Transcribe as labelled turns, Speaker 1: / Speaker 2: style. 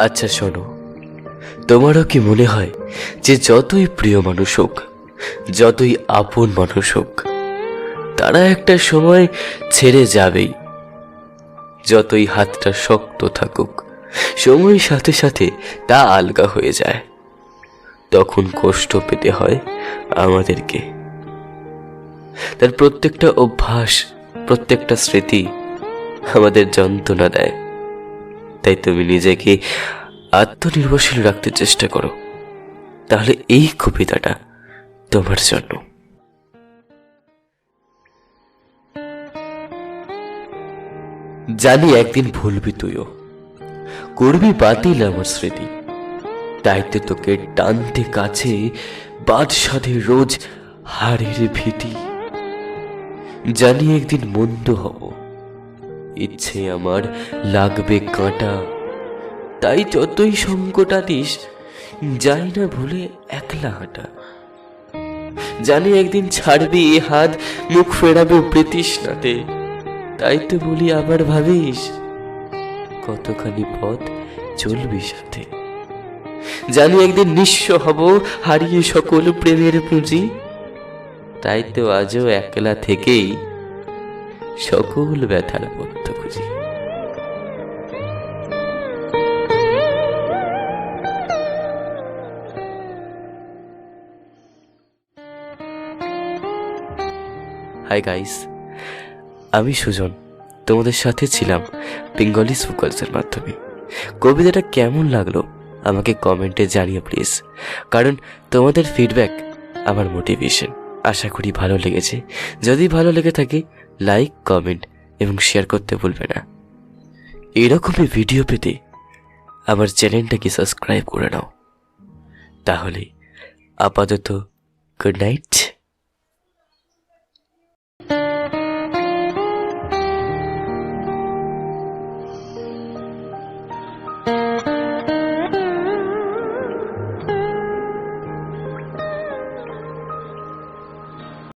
Speaker 1: আচ্ছা শোনো। তোমারও কি মনে হয় যে যতই প্রিয় মানুষ হোক, যতই আপন মানুষ হোক, তারা একটা সময় ছেড়ে যাবেই। যতই হাতটা শক্ত থাকুক, সময়ের সাথে সাথে তা আলগা হয়ে যায়। তখন কষ্ট পেতে হয় আমাদেরকে। তার প্রত্যেকটা অভ্যাস, প্রত্যেকটা স্মৃতি আমাদের যন্ত্রণা দেয়। তাই তুমি নিজেকে আত্মনির্ভরশীল রাখতে চেষ্টা করো। তাহলে এই কবিতাটা তোমার জন্য। জানি একদিন ভুলবি তুইও। করবি বাতিল আমার স্মৃতি। তাই তো তোকে টানতে কাছে বাদশাদের রোজ হাড়ের ভীতি। জানি একদিন মন্দ হব। ইচ্ছে আমার লাগবে কাঁটা। তাই যতই সংকট আনিস যাই না ভুলে একলা হাঁটা। জানি একদিন ছাড়বি এ হাত, মুখ ফেরাবে প্রীতিষ্ণাতে তাই তো বলি আবার ভাবিস, কতখানি পথ চলবি সাথে। জানি একদিন নিঃস্ব হব হারিয়ে সকল প্রেমের পুঁজি। তাই তো আজও একলা থেকেই সকল ব্যথার পথ খুঁজি। হাই গাইস আমি সুজন, তোমাদের সাথে ছিলাম বেঙ্গলি সুকলসের মাধ্যমে। কবিতাটা কেমন লাগল আমাকে কমেন্টে জানিও প্লিজ কারণ তোমাদের ফিডব্যাক আমার মোটিভেশন আশা করি ভালো লেগেছে। যদি ভালো লেগে থাকে লাইক কমেন্ট এবং শেয়ার করতে ভুলবে না। এরকমই ভিডিও পেতে আমার চ্যানেলটাকে সাবস্ক্রাইব করে নাও। তাহলে আপাতত গুড নাইট